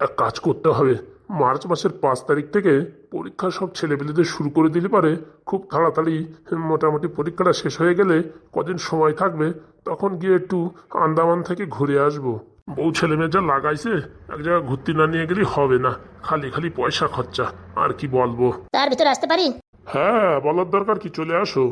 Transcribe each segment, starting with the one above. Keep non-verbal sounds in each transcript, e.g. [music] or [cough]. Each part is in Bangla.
এক কাজ করতে হবে। মার্চ মাসের পাঁচ তারিখ থেকে পরীক্ষা সব ছেলেপেলেদের শুরু করে দিলে পারে। খুব তাড়াতাড়ি মোটামুটি পরীক্ষাটা শেষ হয়ে গেলে কদিন সময় থাকবে, তখন গিয়ে একটু আন্দামান থেকে ঘুরে আসব। বউ ছেলে মেয়ে যা লাগাইছে এক জায়গায় ঘুরতে না নিয়ে গেলে হবে না। খালি খালি পয়সা খরচা আর কি বলব? তার ভিতরে আসতে পারি? হ্যাঁ বলার দরকার কি? চলে আসো।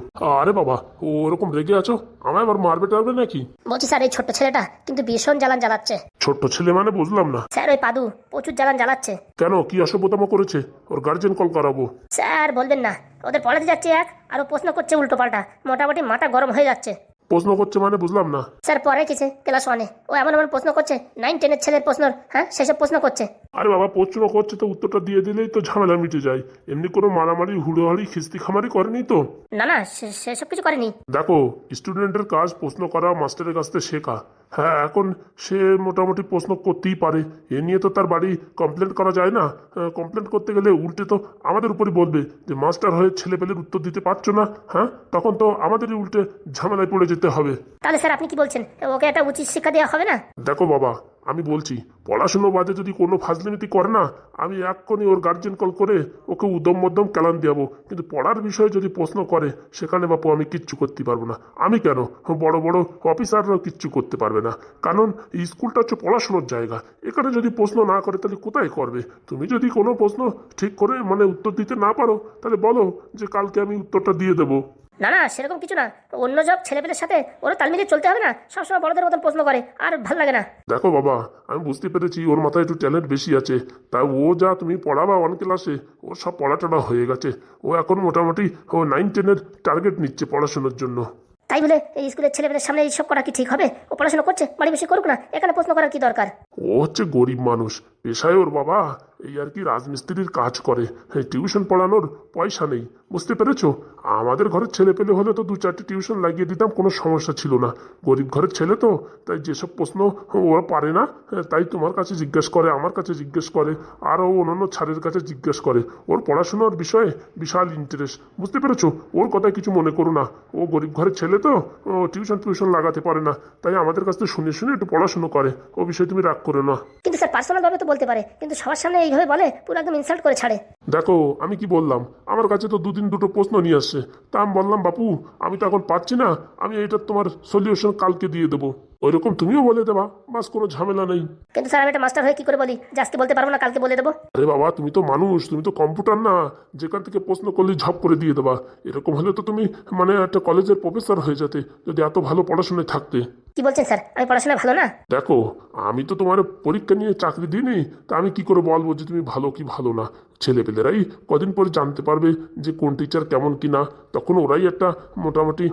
আরে বাবা ও ওরকম রেগে আছো? আমায় আবার মারবে টারবে নাকি? বলছি স্যার এই ছোট্ট ছেলেটা কিন্তু ভীষণ জ্বালান জ্বালাচ্ছে। ছোট্ট ছেলে মানে বুঝলাম না। স্যার ওই পাদু প্রচুর জ্বালান জ্বালাচ্ছে। কেন? কি অসভ্যতম করেছে? ওর গার্জেন কল করাবো। স্যার বলবেন না। ওদের পড়াতে যাচ্ছে এক আর ও প্রশ্ন করছে উল্টো পাল্টা মোটামুটি মাথা গরম হয়ে যাচ্ছে। প্রশ্ন করছে মানে বুঝলাম না। স্যার পরে কিছু ক্লাস ওয়ানে ও এমন এমন প্রশ্ন করছে নাইন টেনের ছেলের প্রশ্ন হ্যাঁ? সেসব প্রশ্ন করছে। আরে বাবা প্রশ্ন করছে তো উত্তরটা দিয়ে দিলেই তো ঝামেলা মিটে যায়। এমনি কোনো মারামারি হুড়োহাড়ি খিস্তি খামারি করেনি তো? না না সেসব কিছু করেনি। দেখো স্টুডেন্টের কাজ প্রশ্ন করা মাস্টারের কাছ থেকে শেখা। হ্যাঁ এখন সে মোটামুটি প্রশ্ন করতেই পারে। এ নিয়ে তো তার বাড়ি কমপ্লেন করা যায় না। কমপ্লেন করতে গেলে উল্টে তো আমাদের উপরই বলবে যে মাস্টার হয়ে ছেলে পেলের উত্তর দিতে পারছ না? হ্যাঁ তখন তো আমাদেরই উল্টে ঝামেলায় পড়ে যেতে হবে। তাহলে স্যার আপনি কি বলছেন? ওকে একটা উচিত শিক্ষা দেওয়া হবে না? দেখো বাবা আমি বলছি, পড়াশুনো বাদে যদি কোনো ফাজলিমিতি করে না, আমি এক্ষুনি ওর গার্জেন কল করে ওকে উদম মধ্যম কেলান দিয়াবো কিন্তু পড়ার বিষয়ে যদি প্রশ্ন করে, সেখানে বাপু আমি কিচ্ছু করতে পারব না। আমি কেন? বড় বড় অফিসাররাও কিচ্ছু করতে পারবে না। কারণ স্কুলটা হচ্ছে পড়াশুনোর জায়গা। এখানে যদি প্রশ্ন না করে, তাহলে কোথায় করবে? তুমি যদি কোনো প্রশ্ন ঠিক করে মানে উত্তর দিতে না পারো, তাহলে বলো যে কালকে আমি উত্তরটা দিয়ে দেবো। না না সেরকম কিছু না। অন্য সব ছেলেপেলের সাথে ওরা তাল মিলিয়ে চলতে হবে না। সবসময় বড়দের মতন প্রশ্ন করে আর ভালো লাগে না। দেখো বাবা আমি বুঝতে পেরেছি ওর মাথায় একটু ট্যালেন্ট বেশি আছে। তা ও যা তুমি পড়াবা অন ক্লাসে ও সব পড়াটড়া হয়ে গেছে। ও এখন মোটামুটি ও নাইন টেনের টার্গেট নিচ্ছে পড়াশোনার জন্য। তাই বলে এই স্কুলের ছেলেপেলের সামনে এইসব করা কি ঠিক হবে? ও পড়াশোনা করছে বাড়ি বেশি করুক না এখানে প্রশ্ন করার কি দরকার? ও হচ্ছে গরিব মানুষ পেশায় ওর বাবা। এই আর কি রাজমিস্ত্রির কাজ করে। টিউশন পড়ানোর পয়সা নেই, বুঝতে পেরেছ? আমাদের ঘরের ছেলে পেলে হলে তো দু চারটে টিউশন লাগিয়ে দিতাম, কোনো সমস্যা ছিল না। গরিব ঘরের ছেলে তো, তাই যেসব প্রশ্ন ওরা পারে না তাই তোমার কাছে জিজ্ঞেস করে, আমার কাছে জিজ্ঞেস করে আরও অন্যান্য ছাড়ের কাছে জিজ্ঞেস করে। ওর পড়াশোনার বিষয়ে বিশাল ইন্টারেস্ট বুঝতে পেরেছ? ওর কথায় কিছু মনে করো না। ও গরিব ঘরের ছেলে তো, ও টিউশন টিউশন লাগাতে পারে না, তাই আমাদের কাছ থেকে শুনে শুনে একটু পড়াশুনো করে। ও বিষয়ে তুমি রাগ করো না। কিন্তু স্যার পার্সোনাল ভাবে তো বলতে পারে, কিন্তু সবার সামনে এইভাবে বলে? পুরো একদম ইনসাল্ট করে ছাড়ে। দেখো, আমি কি বললাম? আমার কাছে তো দুদিন দুটো প্রশ্ন নিয়ে আসছে। তা আমি বললাম, বাপু, আমি তো এখন পাচ্ছি না। আমি এটা তোমার সলিউশন কালকে দিয়ে দেবো। ওইরকম তুমিও বলে দেবা বাস কোনো ঝামেলা নেই। কিন্তু স্যার আমি একটা মাস্টার হয়ে কি করে বলি? যে আজকে বলতে পারব না কালকে বলে দেবো। আরে বাবা তুমি তো মানুষ তুমি তো কম্পিউটার না। যেখান থেকে প্রশ্ন করলে ঝপ করে দিয়ে দেবা। এরকম হলে তো তুমি মানে একটা কলেজের প্রফেসর হয়ে যেতে যদি এত ভালো পড়াশোনায় থাকতে। কি বলছেন স্যার? আমি পড়াশোনা ভালো না? দেখো আমি তো তোমার পরীক্ষা নিয়ে চাকরি দিইনি তা আমি কি করে বলব যে তুমি ভালো কি ভালো না? ছেলেপেলেরাই কদিন পরে জানতে পারবে যে কোন টিচার কেমন কি না তখন ওরাই একটা মোটামুটি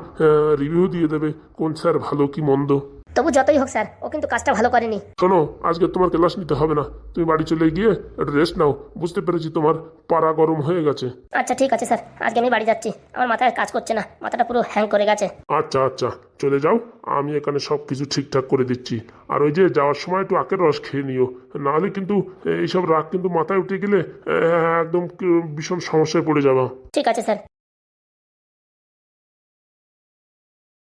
রিভিউ দিয়ে দেবে কোন স্যার ভালো কি মন্দ। তবু যতই হোক স্যার ও কিন্তু কাজটা ভালো করেনি। শোনো আজকে তোমার ক্লাস নিতে হবে না। তুমি বাড়ি চলে গিয়ে একটু রেস্ট নাও। বুঝতে পেরেছি তোমার পাড়া গরম হয়ে গেছে। আচ্ছা ঠিক আছে স্যার। আজকে আমি বাড়ি যাচ্ছি। আমার মাথায় কাজ করছে না। মাথাটা পুরো হ্যাং করে গেছে। আচ্ছা আচ্ছা। চলে যাও। আমি এখানে সব কিছু ঠিকঠাক করে দিচ্ছি। আর ওই যে যাওয়ার সময় একটু আখের রস খেয়ে নিও। নাহলে কিন্তু এইসব রাগ কিন্তু মাথায় উঠে গেলে একদম ভীষণ সমস্যায় পড়ে যাবা। ঠিক আছে স্যার।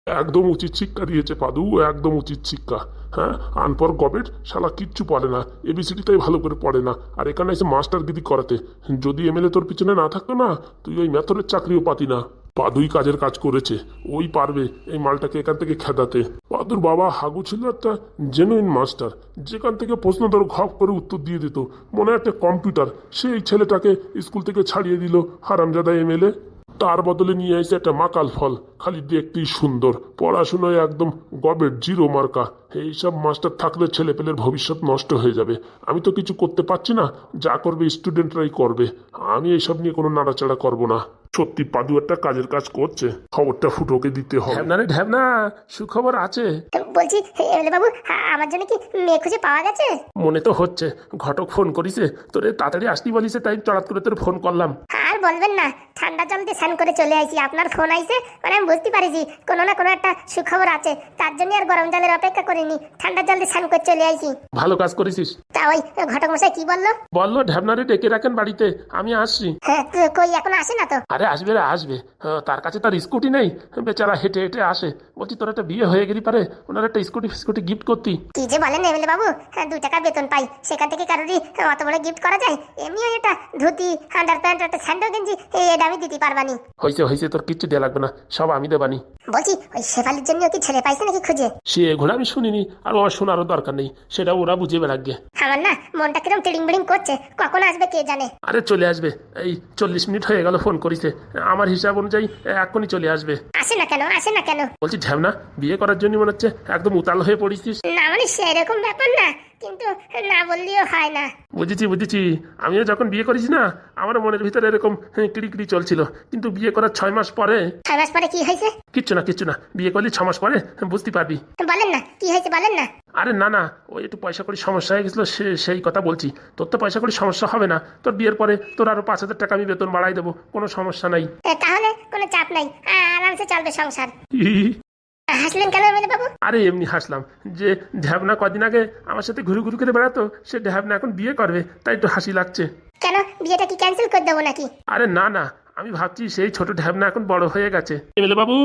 একদম উচিত শিক্ষা দিয়েছে পাদু, একদম উচিত শিক্ষা। হ্যাঁ? আনপর গবেট শালা কিচ্ছু পড়ে না। এবিসিডি তাই ভালো করে পড়ে না। আর এখানে এসে মাস্টারগিরি করাতে। যদি এমএলএ তোর পিছনে না থাকতো না, তুই ওই ম্যাথরের চাকরিও পাতি না। পাদুই কাজের কাজ করেছে। ওই পারবে এই মালটাকে এখান থেকে খেদাতে। পাদুর বাবা হাগু ছিল একটা জেনুইন মাস্টার। যেখান থেকে প্রশ্ন তোর ঘপ করে উত্তর দিয়ে দিত। মনে একটা কম্পিউটার। সেই ছেলেটাকে স্কুল থেকে ছাড়িয়ে দিল হারামজাদা এমএলএ তার বদলে নিয়ে এসে একটা মাকাল ফল। খালি দেখতেই সুন্দর। পড়াশুনোয় একদম গবেট জিরো মার্কা। এইসব মাস্টার থাকলে ছেলেপেলের ভবিষ্যৎ নষ্ট হয়ে যাবে। আমি তো কিছু করতে পারছি না। যা করবে স্টুডেন্টরাই করবে। আমি এইসব নিয়ে কোনো নাড়াচাড়া করব না। সত্যি পাদু একটা কাজের কাজ করছে। খবরটা ফুটোকে দিতে হবে। ঢ্যাবনা রে ঢ্যাবনা সুখবর আছে। বলছি এমএলএ বাবু আমার জন্য কি মেয়ে খুঁজে পাওয়া গেছে? মনে তো হচ্ছে। ঘটক ফোন করিছে। তোরে তাড়াতাড়ি আসতি বলিছে তাই চড়াত করে তোর ফোন করলাম। বলবেন না ঠান্ডা জল দিয়ে স্নান করে চলে আইছি আপনার ফোন আইছে? মানে আমি বুঝতে পারিছি কোনো না কোনো একটা সুখবর আছে তার জন্য আর গরম জলের অপেক্ষা করিনি ঠান্ডা জল দিয়ে স্নান করে চলে আইছি। ভালো কাজ করেছিস। তা ওই ঘটক মশাই কি বলল? বলল ঢ্যাবনারে ডেকে রাখেন বাড়িতে আমি আসছি। হ্যাঁ তো কই এখনও আসে না তো? আরে আসবে রে আসবে। হ্যাঁ, তার কাছে তার স্কুটি নেই। বেচারা হেঁটে হেঁটে আসে। বলছি তোর একটা বিয়ে হয়ে গেলি পারে ওনার একটা স্কুটি ফিস্কুটি গিফট করতি। কি যে বলেন এমএলএ বাবু হ্যাঁ দু টাকা বেতন পাই। সেখান থেকে কারোরই অত বড় গিফট করা যায়? এমনিও এটা ধুতি আন্ডার প্যান্ট একটা স্যান্ডো গেঞ্জি এই এটা আমি দিতে পারবানি হয়েছে হয়েছে তোর কিচ্ছু দেওয়া লাগবে না। সব আমি দেবানি বলছি ওই শেফালির জন্য কি ছেলে পাইছে নাকি খুঁজে? সে ঘোড়া আমি শুনিনি আর আমার শোনারও দরকার নেই। সেটা ওরা বুঝে বেড়াগে আমার না মনটা কিরম টিড়িং বিড়িং করছে কখন আসবে কে জানে? আরে চলে আসবে। এই চল্লিশ মিনিট হয়ে গেল ফোন করিছে। আমার হিসাব অনুযায়ী এখনই চলে আসবে। আসে না কেন আসে না কেন? বলছি ঢ্যাবনা বিয়ে করার জন্য মনে হচ্ছে একদম উতাল হয়ে পড়িছিস। না মানে সেরকম ব্যাপার না কিন্তু না বললেও হয় না। বুঝেছি বুঝেছি। আমিও যখন বিয়ে করেছি না আমার মনের ভিতরে এরকম হ্যাঁ, কিড়িকিড়ি চলছিল। কিন্তু বিয়ে করার ছয় মাস পরে ছয় মাস পরে কি হয়েছে? কিচ্ছু না কিচ্ছু না। বিয়ে করলে ছ মাস পরে হ্যাঁ, বুঝতে পারবি। বলেন না কি হয়েছে বলেন না। আরে না না ওই একটু পয়সা করি সমস্যা হয়ে গেছিল সেই কথা বলছি। তোর তো পয়সা করি সমস্যা হবে না। তোর বিয়ের পরে তোর আরও পাঁচ হাজার টাকা আমি বেতন বাড়াই দেবো কোনো সমস্যা নাই। তাহলে কোনো চাপ নাই। আরামসে চলবে সংসার। হাসলেন কেন এমএলএ বাবু? আরে এমনি হাসলাম। যে ঢ্যাবনা কদিন আগে আমার সাথে ঘুরে ঘুরে করে বেড়াতো সে ঢ্যাবনা এখন বিয়ে করবে তাই একটু হাসি লাগছে। কেন? বিয়েটা কি ক্যান্সেল করে দেবো নাকি? আরে না না। আমি ভাবছি সেই ছোট ঢ্যাবনা এখন বড় হয়ে গেছে। এমএলএ বাবু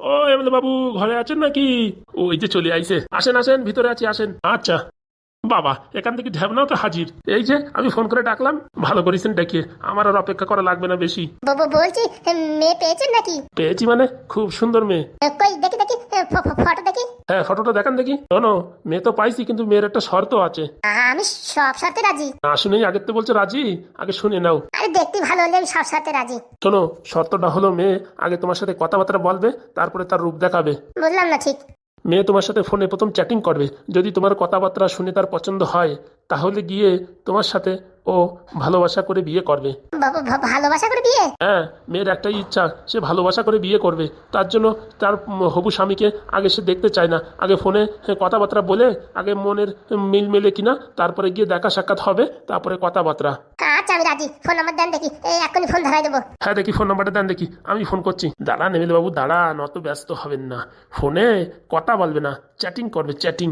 ও এমএলএ বাবু ঘরে আছেন নাকি? ওই যে চলে আইছে। আসেন আসেন ভিতরে আছি আসেন। আচ্ছা। বাবা এখান থেকে ঢ্যাবনাও তো হাজির। এই যে আমি ফোন করে ডাকলাম। ভালো করেছেন ডেকে। আমার আর অপেক্ষা করা লাগবে না বেশি। বাবু বলছি মেয়ে পেয়েছেন নাকি? পেয়েছি মানে? খুব সুন্দর মেয়ে। কই দেখি দেখি এ, ফ- ফ- ফটো দেখি হ্যাঁ ফটোটা দেখান দেখি। শোনো মেয়ে তো পাইছি কিন্তু মেয়ের একটা শর্ত আছে। আমি সব সাথে রাজি। না শুনেই আগের তো বলছে রাজি আগে শুনে নাও। আরে দেখতে ভালো হলে আমি সব সাথে রাজি। শোনো শর্তটা হলো মেয়ে আগে তোমার সাথে কথাবার্তা বলবে তারপরে তার রূপ দেখাবে। বুঝলাম না ঠিক। মেয়ে তোমার সাথে ফোনে প্রথম চ্যাটিং করবে। যদি তোমার কথাবার্তা শুনে তার পছন্দ হয় তাহলে গিয়ে তোমার সাথে ও ভালোবাসা করে বিয়ে করবে। বাবু ভা- ভালোবাসা করে বিয়ে? হ্যাঁ মেয়ের একটাই ইচ্ছা সে ভালোবাসা করে বিয়ে করবে। তার জন্য তার উম, হবু স্বামীকে আগে সে দেখতে চায় না। আগে ফোনে হ্যাঁ, কথাবার্তা বলে আগে মনের মিল মেলে কিনা তারপরে গিয়ে দেখা সাক্ষাৎ হবে তারপরে কথাবার্তা। আমি রাজি। ফোন নাম্বার দেন দেখি। এই এক্ষুনি ফোন ধরাই দেবো। হ্যাঁ দেখি ফোন নাম্বারটা দেন দেখি। আমি ফোন করছি। দাঁড়ান এমএলএ বাবু দাঁড়ান অত ব্যস্ত হবেন না। ফোনে কথা বলবে না চ্যাটিং করবে চ্যাটিং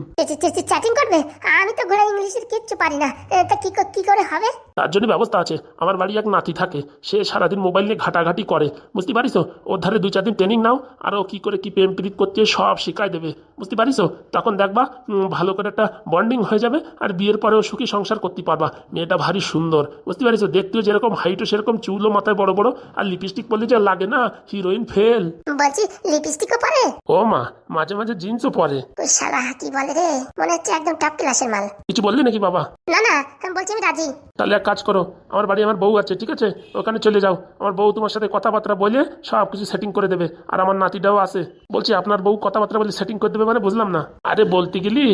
চ্যাটিং করবে? আমি তো ঘোড়া ইংলিশের কিচ্ছু পারি না। তা কি কি করে হবে? তার জন্য ব্যবস্থা আছে। আমার বাড়ি এক নাতি থাকে। সে সারাদিন মোবাইল নিয়ে ঘাটাঘাটি করে। বুঝতে পারিস ওর ধারে দুই চার দিন ট্রেনিং নাও। আর ও কী করে কি প্রেম প্রীত করতে সব শিখাই দেবে। বুঝতে পারিস তখন দেখবা ভালো করে একটা বন্ডিং হয়ে যাবে আর বিয়ের পরেও সুখী সংসার করতে পারবা। মেয়েটা ভারী সুন্দর বুঝতে পারিস দেখতেও যেরকম হাইটও সেরকম চুলও মাথায় বড় বড় আর লিপস্টিক পরলে যে লাগে না হিরোইন ফেল বলছি লিপস্টিকও পরে? ও মা মাঝে মাঝে জিন্সও পরে। শালা কি বলে রে? মনে হচ্ছে একদম টপ ক্লাসের মাল। কিছু বললি নাকি বাবা? না না বলছি আমি রাজি। তাহলে এক কাজ করো আমার বাড়ি আমার বউ আছে ঠিক আছে? ওখানে চলে যাও। আমার বউ তোমার সাথে কথাবার্তা বলে সব কিছু সেটিং করে দেবে আর আমার নাতিটাও আছে। বলছি আপনার বউ কথাবার্তা বলে সেটিং করে দেবে মানে বুঝলাম না। আরে বলতে গেলি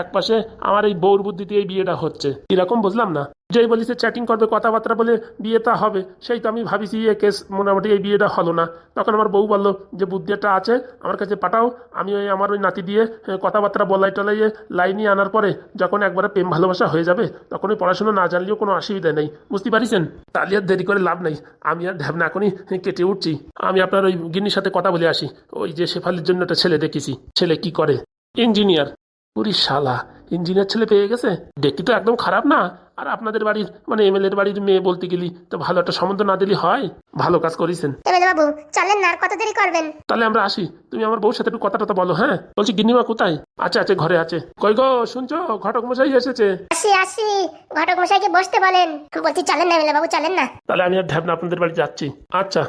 এক পাশে আমার এই বউর বুদ্ধিতে এই বিয়েটা হচ্ছে। এরকম বুঝলাম না? যেই বলি সে চ্যাটিং করবে, কথাবার্তা বলে বিয়েটা হবে। সেই তো আমি ভাবিছি, এ কেস মোটামুটি এই বিয়েটা হলো না। তখন আমার বউ বলল, যে বুদ্ধি একটা আছে, আমার কাছে পাঠাও। আমি ওই আমার ওই নাতি দিয়ে কথাবার্তা বলাই টলাইয়ে লাইনে আনার পরে যখন একবারে প্রেম ভালোবাসা হয়ে যাবে, তখন ওই পড়াশোনা না জানলেও কোনো অসুবিধা নেই। বুঝতে পারিছেন? তাহলে আর দেরি করে লাভ নাই। আমি আর ঢ্যাবনা এখনই কেটে উঠছি। আমি আপনার ওই গিন্নির সাথে কথা বলে আসি। ওই যে শেফালির জন্য একটা ছেলে দেখেছি। ছেলে কি করে? ইঞ্জিনিয়ার। পুরি শালা, ইঞ্জিনিয়ার ছেলে পেয়ে গেছে? দেখতে তো একদম খারাপ না? আর আপনাদের বাড়ির মানে এমএলএ এর বাড়ির মেয়ে বলতে গেলি তো ভালো একটা সম্বন্ধ না দিলে হয়? ভালো কাজ করেছেন। এমএলএ বাবু চলেন না আর কত দেরি করবেন। তাহলে আমরা আসি। তুমি আমার বউর সাথে একটু কথা টথা বলো হ্যাঁ? বলছি গিন্নিমা কোথায়? আচ্ছা আছে ঘরে আছে। কই গো শুনছো? ঘটক মশাই এসেছে। আসি আসি। ঘটক মশাইকে বসতে বলেন। বলছি চলেন না এমএলএ বাবু চলেন না। তাহলে আমি আর ঢ্যাবনা আপনাদের বাড়ি যাচ্ছি। আচ্ছা।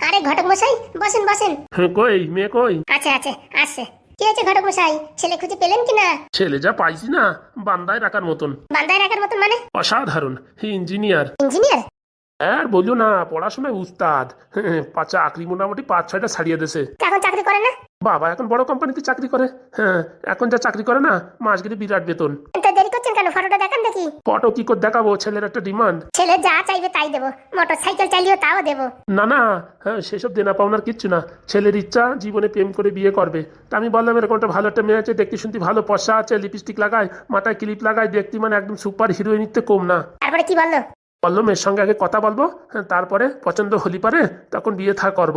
আরে ঘটক মশাই বসেন বসেন। হ্যাঁ কই? মেয়ে কই? আচ্ছা আচ্ছা আসছে কি হয়েছে ঘটক মশাই? ছেলে খুঁজে পেলেন কিনা? ছেলে যা পাইছি না বান্দায় রাখার মতন। বান্দায় রাখার মতন মানে? অসাধারণ ইঞ্জিনিয়ার। ইঞ্জিনিয়ার? আর বলিও না পড়াশোনায় উস্তাদ। [laughs] পা চাকরি মোটামুটি পাঁচ ছয়টা ছাড়িয়ে দেশে এখন চাকরি করে না? বাবা এখন বড় কোম্পানিতে চাকরি করে। হ্যাঁ এখন যা চাকরি করে না মাস গেলে বিরাট বেতন। ফটোটা দেখান দেখি। ফটো কি করে দেখাবো? ছেলের একটা ডিমান্ড ছেলে যা চাইবে তাই দেবো মোটর সাইকেল চাইলেও তাও দেবো। না না হ্যাঁ সেসব দেনা পাওনার কিচ্ছু না। ছেলের ইচ্ছা জীবনে প্রেম করে বিয়ে করবে। তা আমি বললাম এরকম একটা ভালো একটা মেয়ে আছে দেখতে শুনতে ভালো পশা আছে লিপস্টিক লাগায় মাথায় ক্লিপ লাগায় দেখতে মানে একদম সুপার হিরোইনির তো কম না। তারপরে কি বলল? বলল মেয়ের সঙ্গে আগে কথা বলব হ্যাঁ তারপরে পছন্দ হলি পারে তখন বিয়ে থা করব।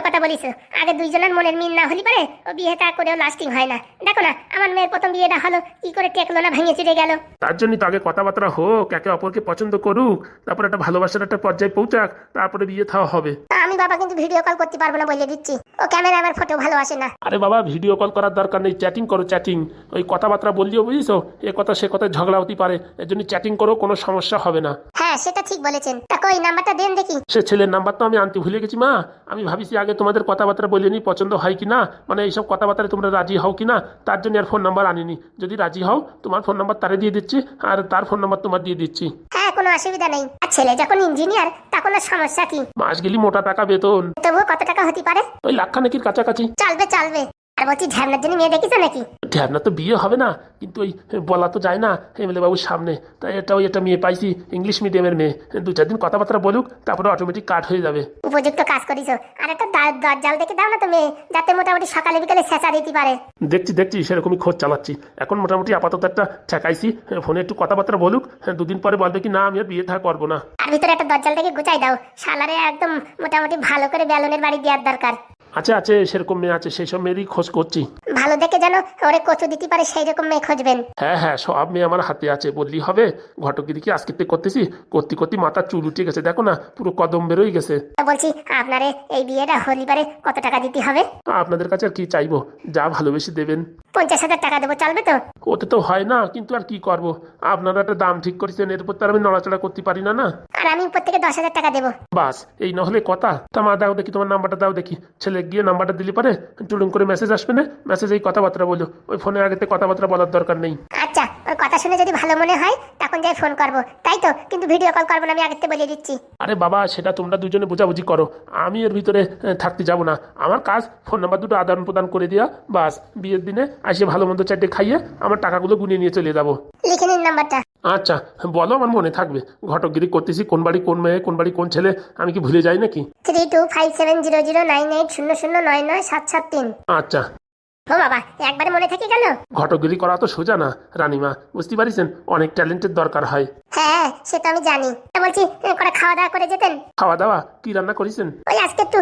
ভালো কথা বলিস। আগে দুইজনের মনের মিল না হলি পারে, ও বিয়েটা করেও লাস্টিং হয় না। দেখো না, আমার মেয়ের প্রথম বিয়েটা হলো, কি করে টেকলো না ভেঙে চিড়ে গেল? তার জন্য তো আগে কথাবার্তা হোক, একে অপরকে পছন্দ করুক, তারপর একটা ভালোবাসার একটা পর্যায়ে পৌঁছাক, তারপরে বিয়ে থাওয়া হবে। তা বাবা কিন্তু ভিডিও কল করতে পারব না বলে দিচ্ছি। ও ক্যামেরা আমার ফটো ভালো আসে না। আরে বাবা ভিডিও কল করার দরকার নেই চ্যাটিং করো চ্যাটিং ওই কথাবার্তা বললিও বুঝিস এ কথা সে কথা ঝগড়া হতে পারে এর জন্য চ্যাটিং করো কোনো সমস্যা হবে না। হ্যাঁ সেটা ঠিক বলেছেন। তা কই নাম্বারটা দেন দেখি। সে ছেলের নাম্বার তো আমি আনতে ভুলে গেছি মা। আমি ভাবিছি আগে তোমাদের কথাবার্তা বলে নি পছন্দ হয় কি না মানে এইসব কথাবার্তায় তোমরা রাজি হও কি না তার জন্য আর ফোন নাম্বার আনিনি। যদি রাজি হও তোমার ফোন নাম্বার তারে দিয়ে দিচ্ছি আর তার ফোন নাম্বার তোমার দিয়ে দিচ্ছি। হ্যাঁ কোনো অসুবিধা নেই। আর ছেলে যখন ইঞ্জিনিয়ার তখন আর সমস্যা কি? মাস গেলি মোটা টাকা বেতন তবুও কত টাকা হতে পারে? ওই লাখখানেকির কাছাকাছি। চলবে চলবে। আর বলছি ঝ্যাবনার জন্য মেয়ে দেখিস নাকি? ঢ্যাবনা তো বিয়ে হবে না কিন্তু ওই বলা তো যায় না এমএলএ বাবুর সামনে। তাই এটা ওই একটা মেয়ে পাইছি ইংলিশ মিডিয়ামের মেয়ে। দু চার দিন কথাবার্তা বলুক তারপরে অটোমেটিক কাট হয়ে যাবে। উপযুক্ত কাজ করিস আর একটা দরজাল দেখে দাও না তো মেয়ে যাতে মোটামুটি সকালে বিকালে চেঁচা দিতে পারে। দেখছি দেখছি সেরকমই খোঁজ চালাচ্ছি। এখন মোটামুটি আপাতত একটা ঠেকাইছি ফোনে একটু কথাবার্তা বলুক দুদিন পরে বলবে কি না আমি আর বিয়ে থা করব না। আর ভিতরে একটা দরজাল দেখে গুচাই দাও। শালারে একদম মোটামুটি ভালো করে বেলুনের বাড়ি দেওয়ার দরকার। আছে আছে সেরকম মেয়ে আছে সেই সব মেয়েরই খোঁজ করছি। ভালো দেখে যেন ওরে কচু দিতে পারে সেই রকম মেয়ে খুঁজবেন। হ্যাঁ হ্যাঁ সব মেয়ে আমার হাতে আছে বললেই হবে। ঘটকিরি কি আজকে করতেছি? করতে করতে মাথার চুল উঠে গেছে দেখো না পুরো কদম বেরোই গেছে। বলছি আপনারে এই বিয়েটা হলিবারে কত টাকা দিতে হবে? আপনাদের কাছে আর কি চাইব? যা ভালোবেসে দেবেন। পঞ্চাশ হাজার টাকা দেবো চলবে তো? ওতে তো হয় না কিন্তু আর কি করব? আপনারা একটা দাম ঠিক করেছেন এর উপর তো আর আমি নড়াচড়া করতে পারি না না? আর আমি উপর থেকে দশ হাজার টাকা দেবো। বাস এই না হলে কথা। তা মা দাও দেখি তোমার নাম্বারটা দাও দেখি। ছেলে গিয়ে নাম্বারটা দিলি পারে? টুলুম করে মেসেজ আসবে না? মেসেজ এই কথাবার্তা বলো। ওই ফোনের আগেতে কথাবার্তা বলার দরকার নেই। আচ্ছা ওর কথা শুনে যদি ভালো মনে হয় তখন যাই ফোন করব। তাই তো? কিন্তু ভিডিও কল করব না আমি থেকে বলে দিচ্ছি। আরে বাবা সেটা তোমরা দুজনে বোঝাবুঝি করো। আমি এর ভিতরে আহ, থাকতে যাব না। আমার কাজ ফোন নাম্বার দুটো আদান প্রদান করে দেওয়া বাস। বিয়ের দিনে আসে ভালো মন্দ চারটে খাইয়ে আমার টাকাগুলো গুনিয়ে নিয়ে চলে যাব। লিখে নিন নাম্বারটা আচ্ছা বলো আমার মনে থাকবে। ঘটকগিরি করতেছি কোন বাড়ি কোন মেয়ে কোন বাড়ি কোন ছেলে আমি কি ভুলে যাই নাকি? Three two five seven zero zero nine eight শূন্য শূন্য নয় নয় সাত সাত তিন। আচ্ছা। ও বাবা একবারে মনে থেকে গেল? ঘটকগিরি করা তো সোজা না রানিমা বুঝতে পারিছেন? অনেক ট্যালেন্টের দরকার হয়। হ্যাঁ সেটা আমি জানি। তা বলছি করে খাওয়া দাওয়া করে যেতেন? খাওয়া দাওয়া কি রান্না করেছেন? ওই আজকে একটু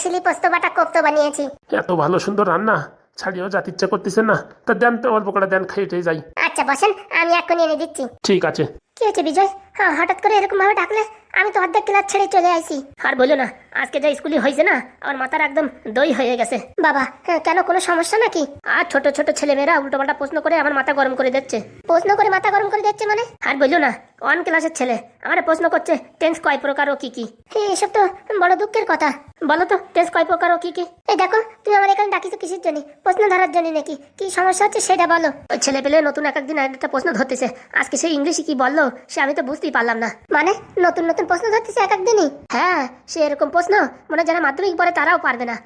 শিলি পোস্ত বাটা কোপ্ত বানিয়েছি। এত ভালো সুন্দর রান্না ছাড়িয়েও যাতে ইচ্ছা করতেছে না তা দেন তো অল্প করে দেন খেয়ে যাই। আচ্ছা বসেন আমি এক্ষুনি এনে দিচ্ছি। ঠিক আছে। কি হয়েছে বিজয়? হ্যাঁ হঠাৎ করে এরকম ভাবে ডাকলে আমি তো অর্ধেক ক্লাস ছেড়ে চলে আইছি। আর বলো না আজকে যা স্কুলে হয়েছে না আমার মাথার একদম দই হয়ে গেছে। বাবা হ্যাঁ, কেন কোনো সমস্যা নাকি? আর ছোট ছোট ছেলেমেয়েরা উল্টোপাল্টা প্রশ্ন করে আমার মাথা গরম করে দিচ্ছে। প্রশ্ন করে মাথা গরম করে দিচ্ছে মানে? আর বলল না ওয়ান ক্লাসের ছেলে? আমার প্রশ্ন করছে টেন্স কয় প্রকার ও কি কি? এসব তো বড় দুঃখের কথা। বলো তো টেন্স কয় প্রকার ও কি কি? এই দেখো তুমি আমার এখানে ডাকিছো কিসের জন্য? প্রশ্ন ধরার জন্য নাকি? কি সমস্যা হচ্ছে সেটা বলো। ওই ছেলে পেলে নতুন এক একদিন একটা প্রশ্ন ধরতেছে। আজকে সে ইংলিশে কি বলল? সে আমি তো বুঝতেই পারলাম না। মানে নতুন নতুন প্রশ্ন ধরতেছে এক একদিনই। হ্যাঁ সে এরকম প্রশ্ন মানে যারা মাধ্যমিক পড়ে তারাও পারবে না।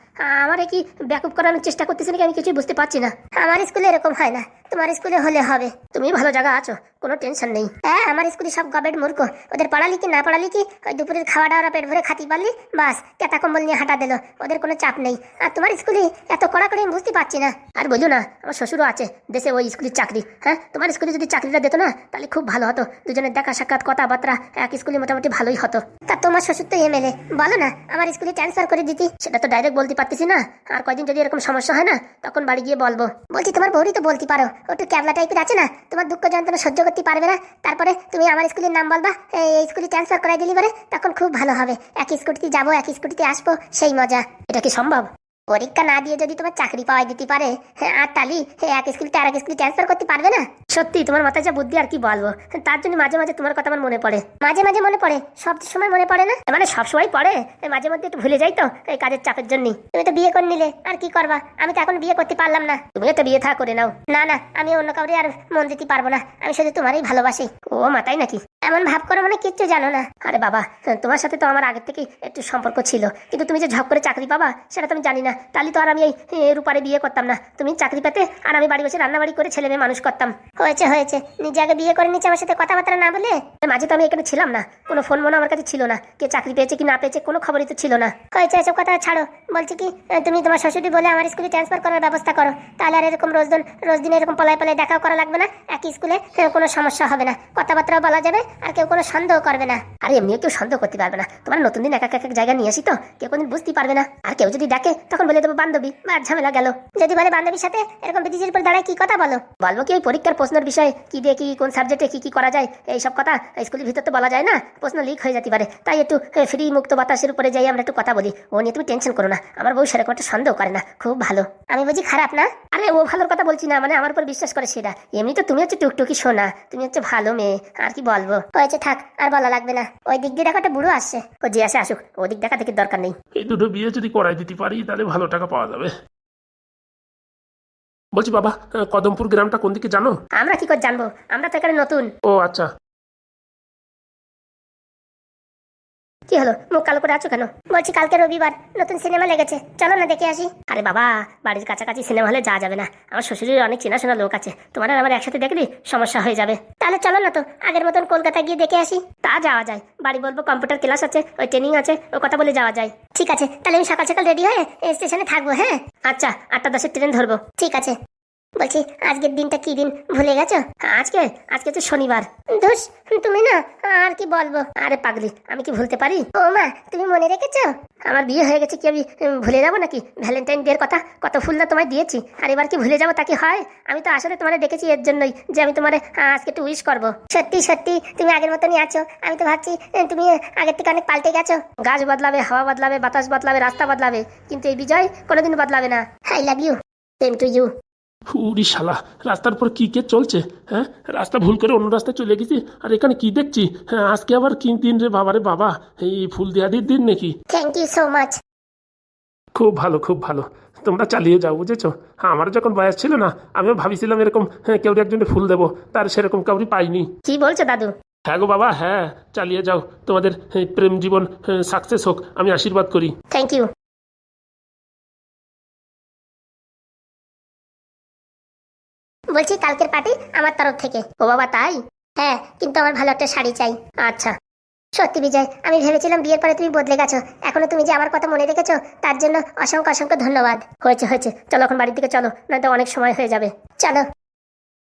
আমার কি ব্যাকআপ করানোর চেষ্টা করতেছে নাকি আমি কিছুই বুঝতে পারছি না। আমার স্কুলে এরকম হয় না। তোমার স্কুলে হলে হবে। তুমি ভালো জায়গা আছো, কোনো টেনশন নেই। হ্যাঁ আমার স্কুলে সব গবেট মূর্খ। ওদের পড়ালি কি, না পড়ালি কি? ওই দুপুরের খাওয়া দাওয়া পেট ভরে খাতি পারলি বাস কেতা কম্বল নিয়ে হাঁটা দিল। ওদের কোনো চাপ নেই। আর তোমার স্কুলে এত কড়া করে আমি বুঝতে পারছি না। আর বলল না, আমার শ্বশুরও আছে, দেশে ওই স্কুলের চাকরি। হ্যাঁ তোমার স্কুলে যদি চাকরিটা দিত না, তাহলে খুব ভালো হতো। দুজনের দেখা সাক্ষাৎ, কথাবার্তা, এক স্কুলে মোটামুটি ভালোই হতো। তা তোমার শ্বশুর তো এমএলএ বলো না, আমার স্কুলে ট্রান্সফার করে দিতি? সেটা তো ডাইরেক্ট বলতে পারতেছি না। আর কয়দিন যদি এরকম সমস্যা হয় না, তখন বাড়ি গিয়ে বলব। বলছি তোমার বৌরি তো বলতে পারো। একটু ক্যাবলা টাইপের আছে না? তোমার দুঃখ যন্ত্রণা সহ্য করতে পারবে না। তারপরে তুমি আমার স্কুলের নাম বলবা, এই স্কুলে ট্রান্সফার করাই দিলি পারে তখন খুব ভালো হবে। এক স্কুটিতে যাব এক স্কুটিতে আসব, সেই মজা। এটা কি সম্ভব? পরীক্ষা না দিয়ে যদি তোমার চাকরি পাওয়াই দিতে পারে হ্যাঁ, আর তালি হ্যাঁ, এক স্কুলতে আর এক স্কুলে ট্রান্সফার করতে পারবে না? সত্যি তোমার মাথায় যা বুদ্ধি আর কি বলব? তার জন্য মাঝে মাঝে তোমার কথা আমার মনে পড়ে। মাঝে মাঝে মনে পড়ে? সব সময় মনে পড়ে না? মানে সবসময় পড়ে? মাঝে মধ্যে একটু ভুলে যাই তো এই কাজের চাপের জন্যই। তুমি তো বিয়ে করে নিলে আর কি করবা? আমি তো এখন বিয়ে করতে পারলাম না। তুমি তো বিয়ে থা করে নাও। না না আমি অন্য কাউরে আর মন দিতে পারব না। আমি শুধু তোমারই ভালোবাসি। ও মাতাই নাকি? এমন ভাব করো মানে কিচ্ছু জানো না। আরে বাবা, তোমার সাথে তো আমার আগের থেকে একটু সম্পর্ক ছিল। কিন্তু তুমি যে ঝপ করে চাকরি পাবা, সেটা তো আমি জানি না। তাহলে তো আর আমি এই রূপারে বিয়ে করতাম না। তুমি চাকরি পেতে আর আমি বাড়ি বসে রান্নাবাড়ি করে ছেলে মেয়ে মানুষ করতাম। হয়েছে হয়েছে। নিজে আগে বিয়ে করে নিচ্ছে আমার সাথে কথাবার্তা না বলে? মাঝে তো আমি এখানে ছিলাম না। কোনো ফোন মনে আমার কাছে ছিল না। কে চাকরি পেয়েছে কি না পেয়েছে কোনো খবরই তো ছিল না। হয়েছে, এসব কথা ছাড়ো। বলছি কি তুমি তোমার শ্বশুরি বলে আমার স্কুলে ট্রান্সফার করার ব্যবস্থা করো। তাহলে আর এরকম রোজ দিন রোজ দিন এরকম পলায় পলায় দেখাও করা লাগবে না? একই স্কুলে কোনো সমস্যা হবে না। কথাবার্তাও বলা যাবে। আর কেউ কোনো সন্দেহ করবে না। আর এমনিও কেউ সন্দেহ করতে পারবে না। তোমার নতুন দিন এক এক জায়গায় নিয়ে আসি তো, কেউ কোনদিন বুঝতেই পারবে না। আর কেউ যদি ডাকে, তখন বলে দেবো বান্ধবী বা ঝামেলা গেল। যদি বলে বান্ধবীর সাথে, এরকম ব্রিজের উপর দাঁড়ায় কি কথা বলো? বলব কি ওই পরীক্ষার প্রশ্নের বিষয়ে কি দিয়ে কি, কোন সাবজেক্টে কি কি করা যায়? এইসব কথা স্কুলের ভিতর তো বলা যায় না। প্রশ্ন লিক হয়ে যেতে পারে। তাই একটু ফ্রি মুক্ত বাতাসের উপরে যাই আমরা একটু কথা বলি। ও নিয়ে তুমি টেনশন করো না। আমার বউ সেরকম একটা সন্দেহ করে না। খুব ভালো। আমি বুঝি খারাপ না? আরে ও ভালোর কথা বলছি না মানে আমার উপর বিশ্বাস করে সেটা। এমনি তো তুমি হচ্ছে টুকটুকি শোনা তুমি হচ্ছে ভালো মেয়ে। আর কি বলব? হয়েছে থাক আর বলা লাগবে না। ওই দিক দিয়ে দেখো একটা বুড়ো আসছে। ও যে আসে আসুক। ওদিক দেখা থেকে দরকার নেই। এই দুটো বিয়ে যদি করাই দিতে পারি তাহলে ভালো টাকা পাওয়া যাবে। বলছি বাবা কদমপুর গ্রামটা কোন দিকে জানো? আমরা কি করে জানব? আমরা তো এখানে নতুন। ও আচ্ছা। কি হলো? মুখ কালো করে আছো কেন? বলছি কালকে রবিবার, নতুন সিনেমা লেগেছে। চলো না দেখে আসি। আরে বাবা, বাড়ির কাছাকাছি সিনেমা হলে যাওয়া যাবে না। আমার শ্বশুরের অনেক চেনাশোনা লোক আছে। তোমার আমার একসাথে দেখলি সমস্যা হয়ে যাবে। তাহলে চলো না তো, আগের মতন কলকাতা গিয়ে দেখে আসি। তা যাওয়া যায়। বাড়ি বলব কম্পিউটার ক্লাস আছে, ওই ট্রেনিং আছে, ও কথা বলে যাওয়া যায়। ঠিক আছে, তাহলে আমি সকাল সকাল রেডি হয়ে স্টেশনে থাকব হ্যাঁ? আচ্ছা আটটা দশের ট্রেন ধরবো। ঠিক আছে। বলছি, আজকের দিনটা কি দিন ভুলে গেছো? আজকে? আজকে তো শনিবার। ধুস তুমি না, আর কি বলব? আরে পাগলি, আমি কি ভুলতে পারি? ও মা, তুমি মনে রেখেছো? আমার বিয়ে হয়ে গেছে কি আমি ভুলে যাব নাকি? ভ্যালেন্টাইন ডে এর কথা, কত ফুল না তোমায় দিয়েছি। আর এবার কি ভুলে যাব তা কি হয়? আমি তো আসলে তোমার ডেকেছি এর জন্যই যে আমি তোমার আজকে একটু উইশ করব। সত্যি সত্যি, তুমি আগের মতনই আছো। আমি তো ভাবছি, তুমি আগের থেকে অনেক পাল্টে গেছো। গাছ বদলাবে, হাওয়া বদলাবে, বাতাস বদলাবে, রাস্তা বদলাবে, কিন্তু এই বিজয় কোনোদিন বদলাবে না। I love you same to you উরি শালা রাস্তার পর কি কে চলছে হ্যাঁ? রাস্তা ভুল করে অন্য রাস্তায় চলে গেছি আর এখানে কি দেখছি? হ্যাঁ আজকে আবার কি দিন রে বাবা রে বাবা? এই ফুল দেওয়াদির দিন নাকি? থ্যাংক ইউ সো মাচ খুব ভালো খুব ভালো। তোমরা চালিয়ে যাও বুঝেছ? হ্যাঁ আমার যখন বয়স ছিল না আমিও ভাবিছিলাম এরকম হ্যাঁ কেউ একজনকে ফুল দেবো তার সেরকম কাউরি পাইনি। কি বলছো দাদু? হ্যাঁ গো বাবা হ্যাঁ চালিয়ে যাও। তোমাদের হ্যাঁ, প্রেম জীবন সাকসেস হোক আমি আশীর্বাদ করি। থ্যাংক ইউ বলছি কালকের পার্টি আমার তরফ থেকে। ও বাবা, তাই? হ্যাঁ কিন্তু আমার ভালো একটা শাড়ি চাই। আচ্ছা। সত্যি বিজয়, আমি ভেবেছিলাম বিয়ের পরে তুমি বদলে গেছো। এখনও তুমি যে আমার কথা মনে রেখেছো, তার জন্য অসংখ্য অসংখ্য ধন্যবাদ। হয়েছে হয়েছে। চলো এখন বাড়ির দিকে চলো, নয়তো অনেক সময় হয়ে যাবে। চলো।